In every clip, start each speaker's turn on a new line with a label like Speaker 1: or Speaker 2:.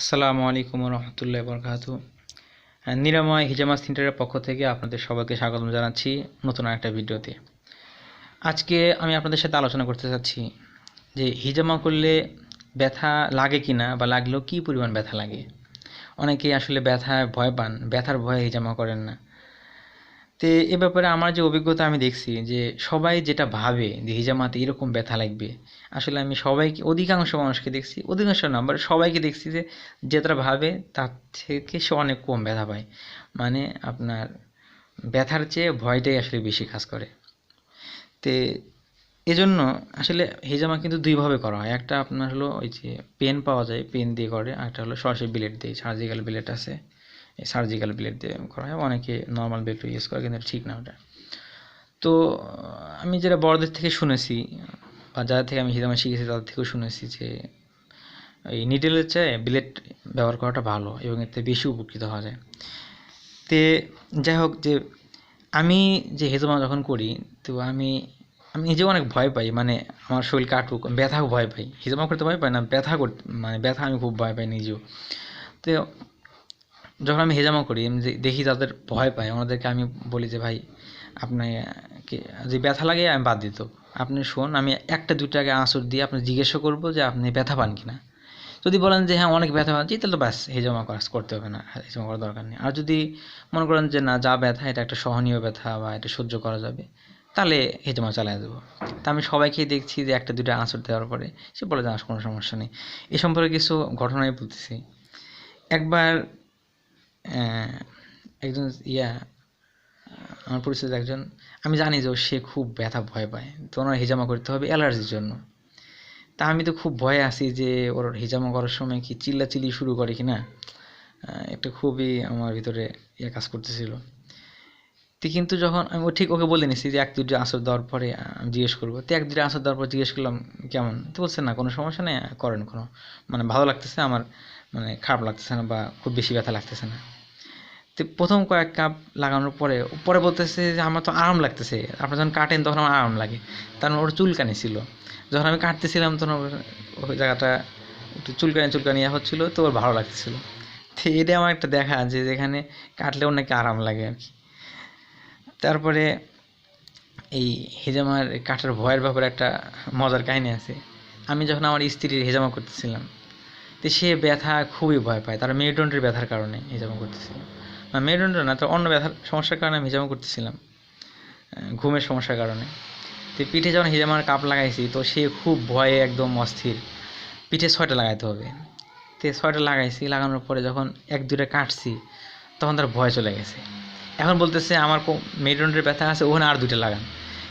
Speaker 1: আসসালামু আলাইকুম রহমতুল্লাহ বরকাত নিরাময় হিজামা সেন্টারের পক্ষ থেকে আপনাদের সবাইকে স্বাগতম জানাচ্ছি নতুন একটা ভিডিওতে। আজকে আমি আপনাদের সাথে আলোচনা করতে চাচ্ছি যে হিজামা করলে ব্যথা লাগে কি না বা লাগলেও কী পরিমাণ ব্যথা লাগে? অনেকেই আসলে ব্যথায় ভয় পান, ব্যথার ভয়ে হিজামা করেন না। তো এ ব্যাপারে আমার যে অভিজ্ঞতা আমি দেখছি যে সবাই যেটা ভাবে যে হিজামাতে এরকম ব্যথা লাগবে, আসলে আমি সবাইকে, অধিকাংশ মানুষকে দেখছি, অধিকাংশ নাম্বার সবাইকে দেখছি যে যেটা ভাবে তার থেকে সে অনেক কম ব্যথা পায়। মানে আপনার ব্যথার চেয়ে ভয়টাই আসলে বেশি কাজ করে। তে এজন্য আসলে হেজামা কিন্তু দুইভাবে করা হয়। একটা আপনার হলো ওই যে পেন পাওয়া যায় পেন দিয়ে করে, আর একটা হলো সরাসরি ব্লেড দিয়ে, সার্জিক্যাল ব্লেড আছে। সার্জিক্যাল ব্লেড দিয়ে করা হয়। অনেকে নর্মাল ব্লেড ইউজ করে, কিন্তু ঠিক না ওটা। তো আমি যেটা বড়দের থেকে শুনেছি, বা যাদের থেকে আমি হিজামা শিখেছি, তাদের থেকেও শুনেছি যে, এই নিডেলের চেয়ে ব্লেড ব্যবহার করাটা ভালো এবং এতে বেশি উপকৃত হওয়া যায়। তে, যাই হোক যে, আমি যে হেজমা যখন করি, তো আমি আমি নিজেও অনেক ভয় পাই। মানে আমার শরীর কাটুক, ব্যথাও ভয় পাই। হিজামা করতে ভয় পাই না, ব্যথা করতে মানে ব্যথা আমি খুব ভয় পাই নিজেও। তো যখন আমি হেজামা করি, আমি দেখি তাদের ভয় পায়, ওনাদেরকে আমি বলি যে, ভাই, আপনি যে ব্যথা লাগে, আমি বাদ দিত আপনি শোন, আমি একটা দুটো আগে আঁচড় দিয়ে আপনি জিজ্ঞাসা করব যে, আপনি ব্যথা পান কিনা? যদি বলেন যে হ্যাঁ অনেক ব্যথা পাচ্ছি তাহলে ব্যাস, হেজামা কাজ করতে হবে না, হেজামা করার দরকার নেই। আর যদি মনে করেন যে, না, যা ব্যথা, এটা একটা সহনীয় ব্যথা বা এটা সহ্য করা যাবে, তাহলে হেজামা চালিয়ে দেবো। তা আমি সবাইকেই দেখছি যে, একটা দুটো আঁচড় দেওয়ার পরে সে বলে যে কোনো সমস্যা নেই। এ সম্পর্কে কিছু ঘটনাই বলতেছি। একবার একজন, ইয়া, আমার পরিচিত একজন, আমি জানি যে সে খুব ব্যথা ভয় পায়, তো ওনার হিজামা করতে হবে অ্যালার্জির জন্য। তা আমি তো খুব ভয়ে আছি যে ওর হিজামা করার সময় কি চিল্লাচিল্লি শুরু করে কি না একটা খুবই আমার ভিতরে ইয়ে কাজ করতেছিল। তো কিন্তু যখন আমি, ও ঠিক ওকে বলে নিছি যে এক দুটো আসর দেওয়ার পরে আমি জিজ্ঞেস করব, তো এক দুটো আসর দেওয়ার পর জিজ্ঞেস করলাম, কেমন? তো বলছে, না, কোনো সমস্যা নেই, করেন কোনো। মানে ভালো লাগতেছে, আমার মানে খারাপ লাগতেছে না বা খুব বেশি ব্যথা লাগতেছে না। প্রথম কয়েক কাপ লাগানোর পরে পরে বলতেছে যে আমার তো আরাম লাগতেছে। আপনার যখন কাটেন তখন আমার আরাম লাগে। কারণ ওর চুলকানি ছিল। যখন আমি কাটতেছিলাম তখন ওই জায়গাটা একটু চুলকানি চুলকানি হচ্ছিল, তো ওর ভালো লাগতেছিল। তো এটা আমার একটা দেখা যে যেখানে কাটলে ওর নাকি আরাম লাগে আর কি। তারপরে এই হেজামার কাটার ভয়ের ব্যাপারে একটা মজার কাহিনী আছে। আমি যখন আমার স্ত্রীর হেজামা করতেছিলাম, তো সে ব্যথা খুবই ভয় পায়। তার মেরুদণ্ডের ব্যথার কারণে হেজামা করতেছিলাম। মেরুদণ্ড না, তার অন্য ব্যথার সমস্যার কারণে আমি হিজামা করতেছিলাম। ঘুমের সমস্যার কারণে। তো পিঠে যখন হিজামার কাপ লাগাইছি, তো সে খুব ভয়ে একদম অস্থির। পিঠে ছয়টা লাগাইতে হবে। তো ছয়টা লাগাইছি, লাগানোর পরে যখন এক দুটা কাটছি, তখন তার ভয় চলে গেছে। এখন বলতেছে, আমার মেরুদণ্ডের ব্যথা আছে, ওখানে আর দুটো লাগান।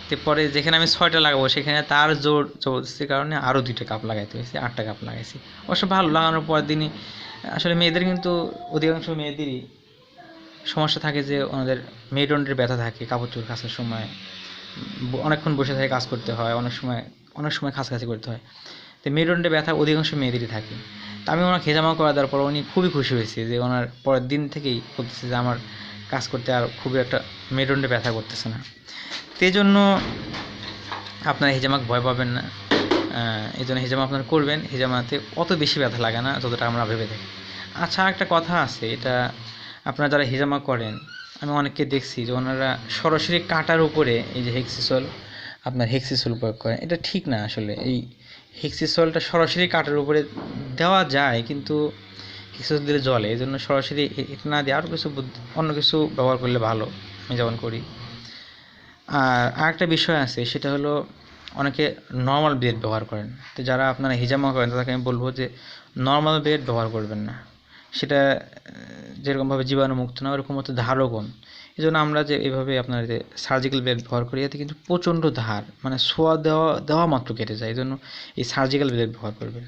Speaker 1: তো পরে যেখানে আমি ছয়টা লাগাবো, সেখানে তার জোর চলছে কারণে আরও দুইটা কাপ লাগাইতে হয়েছে, আটটা কাপ লাগাইছি। অবশ্য ভালো, লাগানোর পর দিনই, আসলে মেয়েদের কিন্তু অধিকাংশ মেয়েদেরই সমস্যা থাকে যে ওনাদের মেরুদণ্ডের ব্যথা থাকে, কাপড় চোপড় কাচার সময় অনেকক্ষণ বসে থাকে কাজ করতে হয়, অনেক সময় অনেক সময় কাছাকাছি করতে হয়। তো মেরুদণ্ডের ব্যথা অধিকাংশ মেয়েদেরই থাকে। তা আমি ওনার খেজামা করা দেওয়ার পর উনি খুবই খুশি হয়েছে যে ওনার পরের দিন থেকেই বলতেছে যে আমার কাজ করতে আর খুবই একটা মেরুদণ্ডে ব্যথা করতেছে না। তো এই জন্য আপনার হিজামাকে ভয় পাবেন না। এই জন্য হেজামা আপনার করবেন। হেজামাতে অত বেশি ব্যথা লাগে না, যতটা আমরা ভেবে থাকি। আচ্ছা একটা কথা আছে, এটা আপনারা যারা হিজামা করেন, আমি অনেককে দেখছি যে ওনারা সরাসরি কাটার উপরে এই যে হেক্সিসল আপনার হেক্সিসল প্রয়োগ করেন। এটা ঠিক না আসলে। এই হেক্সিসলটা সরাসরি কাটার উপরে দেওয়া যায়, কিন্তু হেক্সিসল দিলে জলে এই জন্য সরাসরি এটা না দিয়ে আরও কিছু অন্য কিছু ব্যবহার করলে ভালো। আমি যেমন করি। আর আরেকটা বিষয় আছে, সেটা হলো অনেকে নর্মাল ব্লেড ব্যবহার করেন। তো যারা আপনারা হিজামা করেন, তাদেরকে আমি বলব যে নর্মাল ব্লেড ব্যবহার করবেন না। সেটা যেরকমভাবে জীবাণুমুক্ত না, ওরকম হচ্ছে ধারও কম এই জন্য আমরা যে এইভাবে আপনার যে সার্জিক্যাল ব্লেড ব্যবহার করি, এতে কিন্তু প্রচণ্ড ধার মানে সোয়া দেওয়া দেওয়া মাত্র কেটে যায়। এই জন্য এই সার্জিক্যাল ব্লেড ব্যবহার করবেন।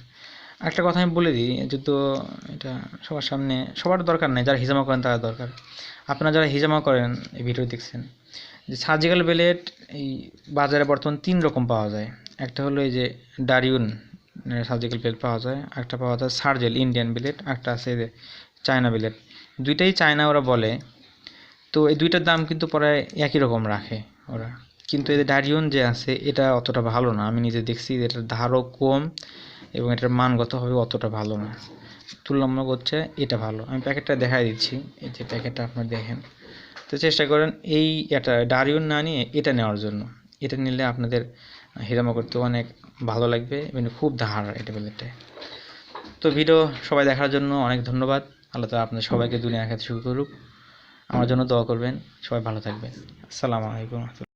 Speaker 1: একটা কথা আমি বলে দিই যদিও এটা সবার সামনে, সবার দরকার নেই, যারা হিজামা করেন তারা দরকার। আপনারা যারা হিজামা করেন, এই ভিডিও দেখছেন, যে সার্জিক্যাল ব্লেড এই বাজারে বর্তমান তিন রকম পাওয়া যায়। একটা হলো এই যে ডারিউন সার্জিক্যাল ব্লেড পাওয়া যায়। একটা পাওয়া যায় সার্জেল ইন্ডিয়ান ব্লেড একটা আছে যে চায়না ব্লেড দুইটাই চায়না ওরা বলে। তো এই দুইটার দাম কিন্তু প্রায় একই রকম রাখে ওরা। কিন্তু এদের যে ডারিউন যে আছে, এটা অতটা ভালো না। আমি নিজে দেখছি এটার ধারও কম এবং এটার মানগতভাবে অতটা ভালো না। তুলনামূলক হচ্ছে এটা ভালো। আমি প্যাকেটটা দেখাই দিচ্ছি। এই যে প্যাকেটটা আপনার দেখেন। তো চেষ্টা করেন এই এটা ডারিয়ন না নিয়ে এটা নেওয়ার জন্য। এটা নিলে আপনাদের হিরামা করতে অনেক ভালো লাগবে এবং খুব ধার এটা প্যাকেটটায় তো ভিডিও সবাই দেখার জন্য অনেক ধন্যবাদ। আল্লাহ তালা আপনাদের সবাইকে দুনিয়া খেতে শুরু করুক। আমার জন্য দোয়া করবেন। সবাই ভালো থাকবেন। আসসালামু আলাইকুম।